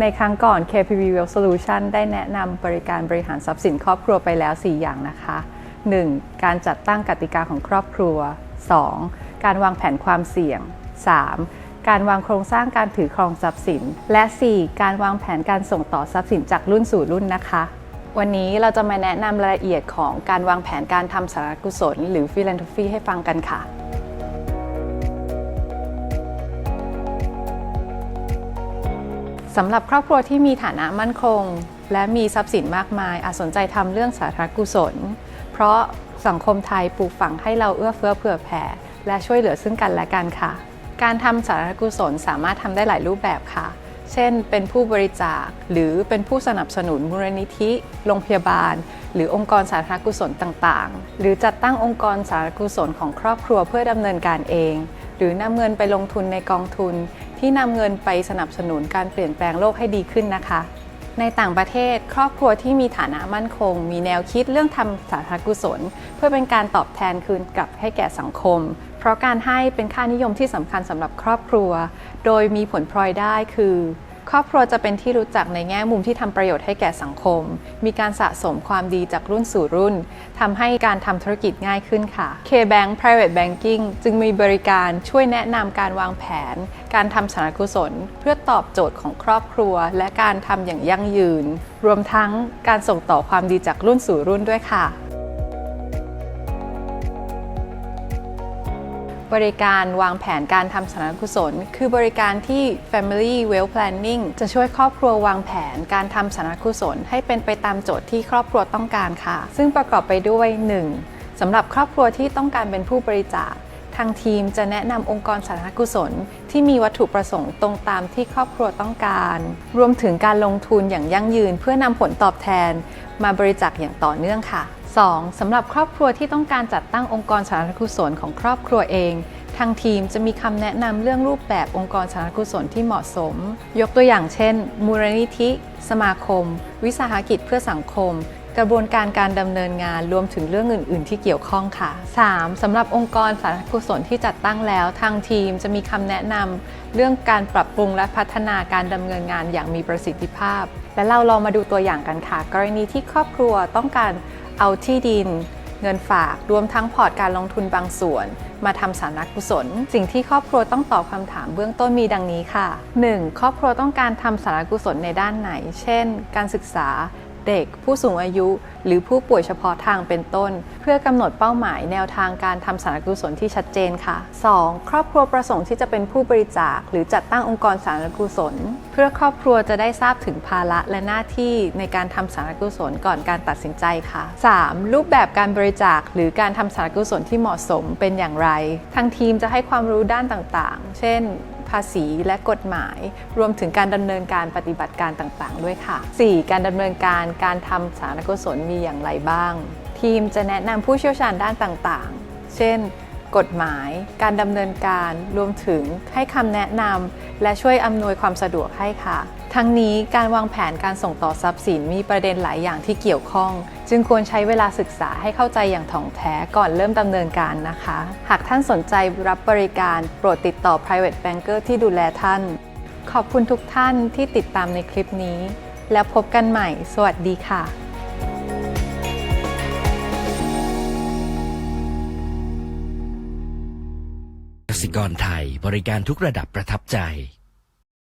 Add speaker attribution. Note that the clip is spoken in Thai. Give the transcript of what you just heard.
Speaker 1: ในครั้งก่อน KPV Wealth Solution ได้แนะนำบริการบริหารทรัพย์สินครอบครัวไปแล้ว 4 อย่างนะคะ 1. การจัดตั้งกติกาของครอบครัว 2. การวางแผนความเสี่ยง 3. การวางโครงสร้างการถือครองทรัพย์สิน และ 4. การวางแผนการส่งต่อทรัพย์สินจากรุ่นสู่รุ่นนะคะ วันนี้เราจะมาแนะนำรายละเอียดของการวางแผนการทำสารกุศล หรือ philanthropy ให้ฟังกันค่ะ สำหรับครอบครัวที่มีฐานะมั่นคง และมีทรัพย์สินมากมาย อาจสนใจทำเรื่องสาธารณกุศล เพราะสังคมไทยปลูกฝังให้เราเอื้อเฟื้อเผื่อแผ่ และช่วยเหลือซึ่งกันและกันค่ะ การทำสาธารณกุศลสามารถทำได้หลายรูปแบบค่ะ เช่น เป็นผู้บริจาค หรือเป็นผู้สนับสนุนมูลนิธิ โรงพยาบาล หรือองค์กรสาธารณกุศลต่างๆ หรือจัดตั้งองค์กรสาธารณกุศลของครอบครัวเพื่อดำเนินการเอง หรือนำเงินไปลงทุนในกองทุน ที่นำเงินไปสนับสนุนการเปลี่ยนแปลงโลกให้ดีขึ้นนะคะ ในต่างประเทศ ครอบครัวที่มีฐานะมั่นคง มีแนวคิดเรื่องทำสาธารณกุศล เพื่อเป็นการตอบแทนคืนกลับให้แก่สังคม เพราะการให้เป็นค่านิยมที่สำคัญสำหรับครอบครัว โดยมีผลพลอยได้คือ ครอบครัวจะเป็นที่รู้จักในแง่มุมที่ทำประโยชน์ให้แก่สังคม มีการสะสมความดีจากรุ่นสู่รุ่น ทำให้การทำธุรกิจง่ายขึ้นค่ะ K-Bank Private Banking จึงมีบริการช่วยแนะนำการวางแผน การทำสารกุศล เพื่อตอบโจทย์ของครอบครัว และการทำอย่างยั่งยืน รวมทั้งการส่งต่อความดีจากรุ่นสู่รุ่นด้วยค่ะ บริการวางแผนการทำสาธารณกุศล คือบริการที่ Family Well Planning จะช่วยครอบครัววางแผนการทำสาธารณกุศล ให้เป็นไปตามโจทย์ที่ครอบครัวต้องการค่ะ ซึ่งประกอบไปด้วย 1. สำหรับครอบครัวที่ต้องการเป็นผู้บริจาคทางทีมจะแนะนำองค์กรสาธารณกุศล ที่มีวัตถุประสงค์ตรงตามที่ครอบครัวต้องการ รวมถึงการลงทุนอย่างยั่งยืน เพื่อนำผลตอบแทน มาบริจาคอย่างต่อเนื่องค่ะ 2. สำหรับครอบครัวที่ต้องการจัดตั้งองค์กรสาธารณกุศลของครอบครัวเอง ทางทีมจะมีคำแนะนำเรื่องรูปแบบองค์กรสาธารณกุศลที่เหมาะสม ยกตัวอย่างเช่น มูลนิธิ สมาคม วิสาหกิจเพื่อสังคม กระบวนการการดำเนินงานรวมถึงเรื่องอื่น ๆ ที่เกี่ยวข้องค่ะ 3. สำหรับองค์กรสาธารณกุศลที่จัดตั้งแล้ว ทางทีมจะมีคำแนะนำเรื่องการปรับปรุงและพัฒนาการดำเนินงานอย่างมีประสิทธิภาพ และเราลองมาดูตัวอย่างกันค่ะ กรณีที่ครอบครัวต้องการ เอาที่ดินเงินฝากรวมทั้งพอร์ตการลงทุนบางส่วน มาทำสาธารกุศล สิ่งที่ครอบครัวต้องตอบคำถามเบื้องต้นมีดังนี้ค่ะ 1. ครอบครัวต้องการทำสาธารกุศลในด้านไหน เช่น การศึกษา เด็ก ผู้สูงอายุ หรือผู้ป่วยเฉพาะทางเป็นต้น เพื่อกำหนดเป้าหมายแนวทางการทำสาธารณกุศลที่ชัดเจนค่ะ 2. ครอบครัวประสงค์ที่จะเป็นผู้บริจาค หรือจัดตั้งองค์กรสาธารณกุศล เพื่อครอบครัวจะได้ทราบถึงภาระและหน้าที่ในการทำสาธารณกุศลก่อนการตัดสินใจค่ะ 3. รูปแบบการบริจาค หรือการทำสาธารณกุศลที่เหมาะสมเป็นอย่างไร ทางทีมจะให้ความรู้ด้านต่างๆ เช่นาษีและกฎหมาย รวมถึงการดำเนินการปฏิบัติการต่างๆ ด้วยค่ะ 4. การดำเนินการการทำสาธารณกุศลมีอย่างไรบ้าง ทีมจะแนะนำผู้เชี่ยวชาญด้านต่างๆ เช่น กฎหมาย การดำเนินการรวมถึงให้คำแนะนำและช่วยอำนวยความสะดวกให้ค่ะ ทั้งนี้การวางแผนการส่งต่อทรัพย์สินมีประเด็นหลายอย่างที่เกี่ยวข้อง จึงควรใช้เวลาศึกษาให้เข้าใจอย่างถ่องแท้ก่อนเริ่มดำเนินการนะคะ หากท่านสนใจรับบริการโปรดติดต่อ private banker ที่ดูแลท่าน ขอบคุณทุกท่านที่ติดตามในคลิปนี้ แล้วพบกันใหม่ สวัสดีค่ะ
Speaker 2: สิกรไทยบริการทุกระดับประทับใจ